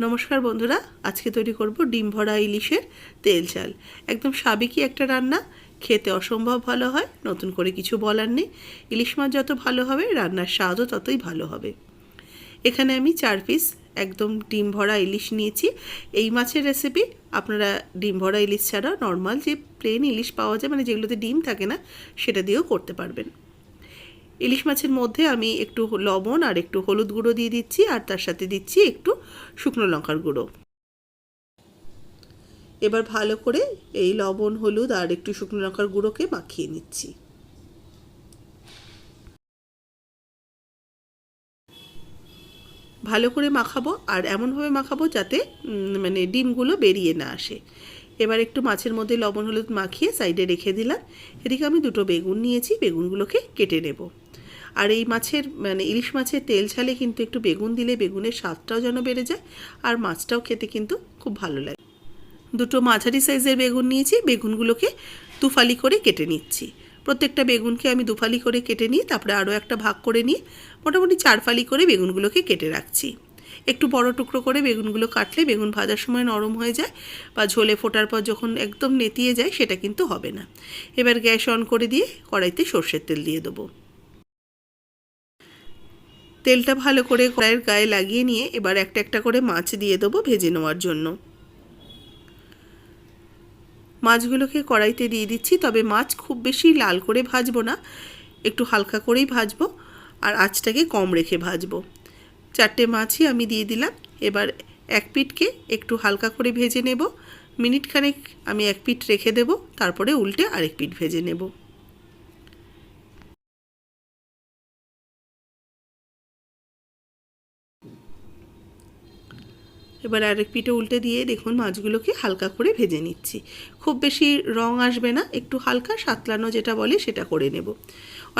নমস্কার বন্ধুরা, আজকে তৈরি করব ডিম ভরা ইলিশের তেল চাল। একদম সাবেকি একটা রান্না, খেতে অসম্ভব ভালো হয়, নতুন করে কিছু বলার নেই। ইলিশ মাছ যত ভালো হবে, রান্নার স্বাদও ততই ভালো হবে। এখানে আমি চার পিস একদম ডিম ভরা ইলিশ নিয়েছি। এই মাছের রেসিপি আপনারা ডিম ভরা ইলিশ ছাড়া নর্মাল যে প্লেন ইলিশ পাওয়া যায় মানে যেগুলোতে ডিম থাকে না, সেটা দিয়েও করতে পারবেন। ইলিশ মাছের মধ্যে আমি একটু লবণ আর একটু হলুদ গুঁড়ো দিয়ে দিচ্ছি, আর তার সাথে দিচ্ছি একটু শুকনো লঙ্কার গুঁড়ো। এবার ভালো করে এই লবণ, হলুদ আর একটু শুকনো লঙ্কার গুঁড়োকে মাখিয়ে নিচ্ছি। ভালো করে মাখাবো, আর এমনভাবে মাখাবো যাতে মানে ডিমগুলো বেরিয়ে না আসে। এবার একটু মাছের মধ্যে লবণ, হলুদ মাখিয়ে সাইডে রেখে দিলাম। এদিকে আমি দুটো বেগুন নিয়েছি, বেগুনগুলোকে কেটে নেব। আর এই মাছের মানে ইলিশ মাছের তেল ছালে কিন্তু একটু বেগুন দিলে বেগুনের স্বাদটাও যেন বেড়ে যায় আর মাছটাও খেতে কিন্তু খুব ভালো লাগে। দুটো মাঝারি সাইজের বেগুন নিয়েছি, বেগুনগুলোকে দুফালি করে কেটে নিচ্ছি। প্রত্যেকটা বেগুনকে আমি দুফালি করে কেটে নিই তারপরে আরও একটা ভাগ করে নিই মোটামুটি চার ফালি করে বেগুনগুলোকে কেটে রাখছি। একটু বড় টুকরো করে বেগুনগুলো কাটলে বেগুন ভাজার সময় নরম হয়ে যায় বা ঝোলে ফোটার পর যখন একদম নেতিয়ে যায় সেটা কিন্তু হবে না। এবার গ্যাস অন করে দিয়ে কড়াইতে সর্ষের তেল দিয়ে দেবো। তেলটা ভালো করে কড়াইয়ের গায়ে লাগিয়ে নিয়ে এবার একটা একটা করে মাছ দিয়ে দেবো ভেজে নেওয়ার জন্য। মাছগুলোকে কড়াইতে দিয়ে দিচ্ছি, তবে মাছ খুব বেশি লাল করে ভাজবো না, একটু হালকা করেই ভাজবো আর আঁচটাকে কম রেখে ভাজবো। চারটে মাছই আমি দিয়ে দিলাম, এবার এক পিঠকে একটু হালকা করে ভেজে নেব মিনিট খানেক আমি এক পিঠ রেখে দেব, তারপরে উল্টে আরেক পিঠ ভেজে নেব। এবার আরেক পিঠে উল্টে দিয়ে দেখুন মাছগুলোকে হালকা করে ভেজে নিচ্ছি। খুব বেশি রং আসবে না, একটু হালকা সাতলানো যেটা বলে সেটা করে নেব।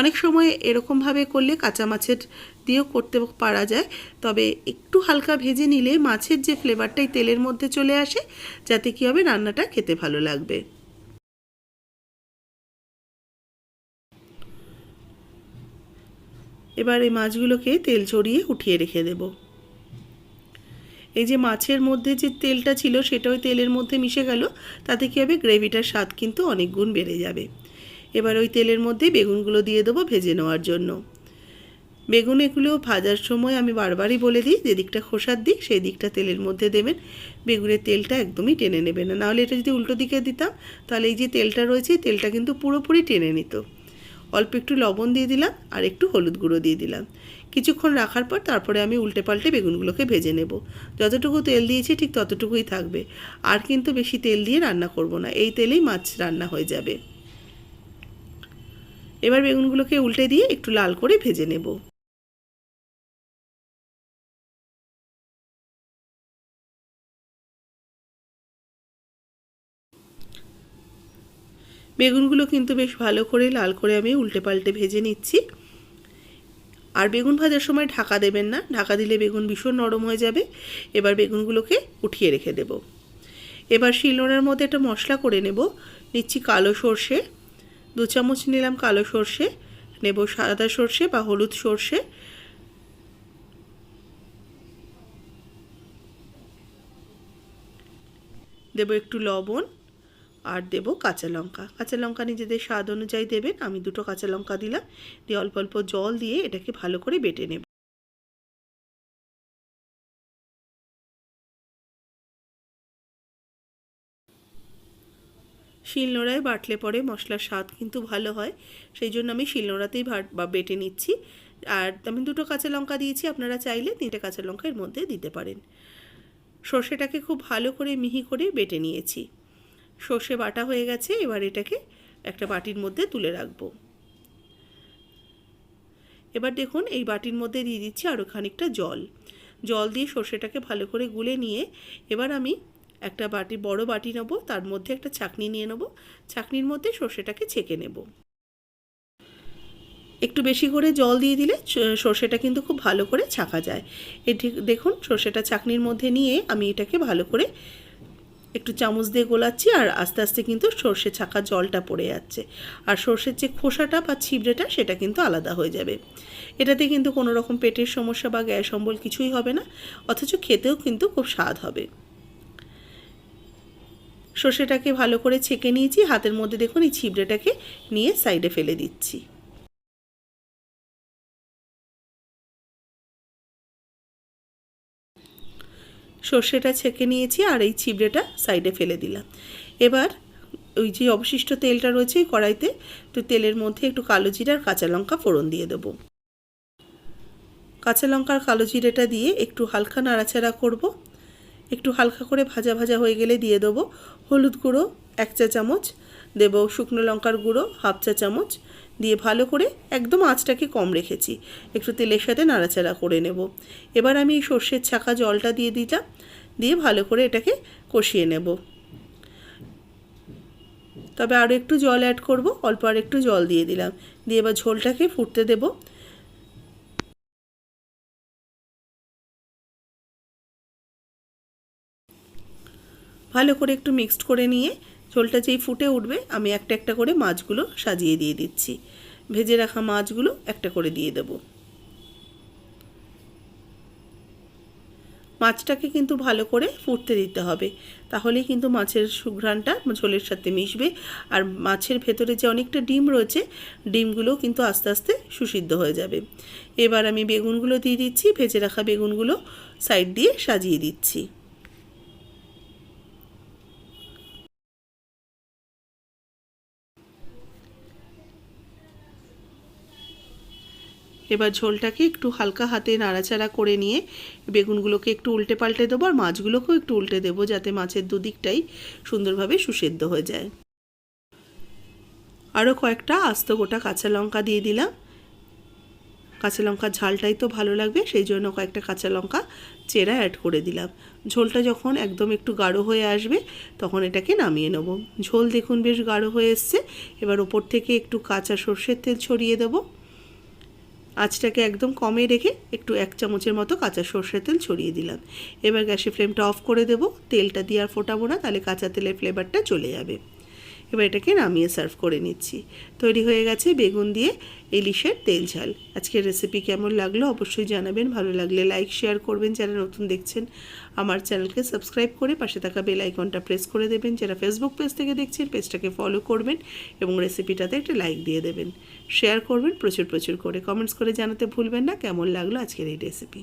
অনেক সময় এরকমভাবে করলে কাঁচা মাছের দিয়েও করতে পারা যায়, তবে একটু হালকা ভেজে নিলে মাছের যে ফ্লেভারটাই তেলের মধ্যে চলে আসে, যাতে কী হবে রান্নাটা খেতে ভালো লাগবে। এবার এই মাছগুলোকে তেল ছড়িয়ে উঠিয়ে রেখে দেবো। এই যে মাছের মধ্যে যে তেলটা ছিল সেটা ওই তেলের মধ্যে মিশে গেল, তাতে কী হবে? গ্রেভিটার স্বাদ কিন্তু অনেক গুণ বেড়ে যাবে। এবার ওই তেলের মধ্যে বেগুনগুলো দিয়ে দেবো ভেজে নেওয়ার জন্য। বেগুন এগুলো ভাজার সময় আমি বারবারই বলে দিই, যে দিকটা খোসার দিক, সেই দিকটা তেলের মধ্যে দেবেন। বেগুনের তেলটা একদমই টেনে নেবে না। নাহলে এটা যদি উল্টো দিকে দিতাম, তাহলে এই যে তেলটা রয়েছে, তেলটা কিন্তু পুরোপুরি টেনে নিত। অল্প একটু লবণ দিয়ে দিলাম আর একটু হলুদ গুঁড়ো দিয়ে দিলাম। কিছুক্ষণ রাখার পর তারপরে আমি উল্টে পাল্টে বেগুনগুলোকে ভেজে নেব। যতটুকু তেল দিয়েছি ঠিক ততটুকুই থাকবে। আর কিন্তু বেশি তেল দিয়ে রান্না করব না, এই তেলেই মাছ রান্না হয়ে যাবে। এবার বেগুনগুলোকে উল্টে দিয়ে একটু লাল করে ভেজে নেব। বেগুনগুলো কিন্তু বেশ ভালো করে লাল করে আমি উল্টে পাল্টে ভেজে নিচ্ছি। আর বেগুন ভাজার সময় ঢাকা দেবেন না, ঢাকা দিলে বেগুন ভীষণ নরম হয়ে যাবে। এবার বেগুনগুলোকে উঠিয়ে রেখে দেব। এবার শিলনোড়ার মধ্যে একটা মশলা করে নেব। নিচ্ছি কালো সর্ষে, দু চামচ নিলাম কালো সর্ষে, নেব সাদা সর্ষে বা হলুদ সর্ষে। দেব একটু লবণ আর দেব কাঁচা লঙ্কা। কাঁচা লঙ্কা নিজেদের স্বাদ অনুযায়ী দেবেন আমি দুটো কাঁচা লঙ্কা দিলাম। দিয়ে অল্প অল্প জল দিয়ে এটাকে ভালো করে বেটে নেব। শিলনোড়ায় বাটলে পরে মশলার স্বাদ কিন্তু ভালো হয়। সেই জন্য আমি শিলনোড়াতেই বা বেটে নিচ্ছি। আর আমি দুটো কাঁচা লঙ্কা দিয়েছি। আপনারা চাইলে তিনটে কাঁচা লঙ্কা এর মধ্যে দিতে পারেন। সর্ষেটাকে খুব ভালো করে মিহি করে বেটে নিয়েছি। সর্ষে বাটা হয়ে গেছে, এবার এটাকে একটা বাটির মধ্যে তুলে রাখব। এবার দেখুন, এই বাটির মধ্যে দিয়ে দিচ্ছি আরও খানিকটা জল। জল দিয়ে সর্ষেটাকে ভালো করে গুলে নিয়ে এবার আমি একটা বাটি, বড় বাটি নেব, তার মধ্যে একটা ছাকনি নিয়ে নেব। ছাকনির মধ্যে সর্ষেটাকে ছেঁকে নেব। একটু বেশি করে জল দিয়ে দিলে সর্ষেটা কিন্তু খুব ভালো করে ছাঁকা যায়। ঠিক, দেখুন, সর্ষেটা ছাকনির মধ্যে নিয়ে আমি এটাকে ভালো করে একটু চামচ দিয়ে গোলাচ্ছি আর আস্তে আস্তে কিন্তু সর্ষে ছাকা জলটা পড়ে যাচ্ছে। আর সর্ষের যে খোসাটা বা ছিবড়েটা, সেটা কিন্তু আলাদা হয়ে যাবে। এটাতে কিন্তু কোনো রকম পেটের সমস্যা বা গ্যাস অম্বল কিছুই হবে না, অথচ খেতেও কিন্তু খুব স্বাদ হবে। সর্ষেটাকে ভালো করে ছেঁকে নিয়েছি, হাতের মধ্যে দেখুন এই ছিবড়েটাকে নিয়ে সাইডে ফেলে দিচ্ছি। সর্ষেটা ছেঁকে নিয়েছি আর এই ছিবড়েটা সাইডে ফেলে দিলাম। এবার ওই যে অবশিষ্ট তেলটা রয়েছে কড়াইতে, একটু তেলের মধ্যে একটু কালো জিরা আর কাঁচা লঙ্কা ফোড়ন দিয়ে দেবো। কাঁচা লঙ্কার কালো জিরেটা দিয়ে একটু হালকা নাড়াচাড়া করব। একটু হালকা করে ভাজা ভাজা হয়ে গেলে দিয়ে দেবো হলুদ গুঁড়ো, এক চা চামচ দেবো শুকনো লঙ্কার গুঁড়ো, হাফ চা চামচ। দিয়ে ভালো করে একদম আঁচটাকে কম রেখেছি। একটু তেলের সাথে নাড়াচাড়া করে নেব। এবার আমি এই সর্ষের ছাকা জলটা দিয়ে দিলাম। দিয়ে ভালো করে এটাকে কষিয়ে নেব। তবে আরও একটু জল অ্যাড করব, অল্প আর একটু জল দিয়ে দিলাম। দিয়ে এবার ঝোলটাকে ফুটতে দেবো। ভালো করে একটু মিক্সড করে নিয়ে ঝোলটা যেই ফুটে উঠবে, আমি একটা একটা করে মাছগুলো সাজিয়ে দিয়ে দিচ্ছি। ভেজে রাখা মাছগুলো একটা করে দিয়ে দেব। মাছটাকে কিন্তু ভালো করে ফুটতে দিতে হবে। তাহলে কিন্তু মাছের সুঘ্রাণটা ঝোলের সাথে মিশবে। আর মাছের ভেতরে যে অনেকটা ডিম রয়েছে ডিমগুলো কিন্তু আস্তে আস্তে সুসিদ্ধ হয়ে যাবে। এবার আমি বেগুনগুলো দিয়ে দিচ্ছি, ভেজে রাখা বেগুনগুলো সাইড দিয়ে সাজিয়ে দিচ্ছি। এবার ঝোলটাকে একটু হালকা হাতে নাড়াচাড়া করে নিয়ে বেগুনগুলোকে একটু উল্টে পাল্টে দেবো আর মাছগুলোকেও একটু উল্টে দেবো যাতে মাছের দুদিকটাই সুন্দরভাবে সুসেদ্ধ হয়ে যায়। আরও কয়েকটা আস্ত গোটা কাঁচা লঙ্কা দিয়ে দিলাম। কাঁচা লঙ্কার ঝালটাই তো ভালো লাগবে, সেই জন্য কয়েকটা কাঁচা লঙ্কা চেরা অ্যাড করে দিলাম। ঝোলটা যখন একদম একটু গাঢ় হয়ে আসবে, তখন এটাকে নামিয়ে নেব। ঝোল দেখুন বেশ গাঢ় হয়ে এসছে। এবার ওপর থেকে একটু কাঁচা সর্ষের তেল ছড়িয়ে দেবো। আঁচটাকে একদম কমে রেখে একটু এক চামচের মতো কাঁচা সর্ষের তেল ছড়িয়ে দিলাম। এবার গ্যাসের ফ্লেমটা অফ করে দেবো। তেলটা দিয়ে আর ফোটাবো না, তাহলে কাঁচা তেলের ফ্লেভারটা চলে যাবে। এবার এটাকে নামিয়ে সার্ভ করে নিচ্ছি। তৈরি হয়ে গেছে বেগুন দিয়ে ইলিশের তেল ঝাল। আজকের রেসিপি কেমন লাগল অবশ্যই জানাবেন। ভালো লাগলে লাইক শেয়ার করবেন। যারা নতুন দেখছেন, আমার চ্যানেলকে সাবস্ক্রাইব করে পাশে থাকা বেল আইকনটা প্রেস করে দেবেন। যারা ফেসবুক পেজ থেকে দেখছেন পেজটাকে ফলো করবেন এবং রেসিপিটাতে একটা লাইক দিয়ে দেবেন। শেয়ার করবেন, প্রচুর প্রচুর করে কমেন্টস করে জানাতে ভুলবেন না। কেমন লাগল আজকের এই রেসিপি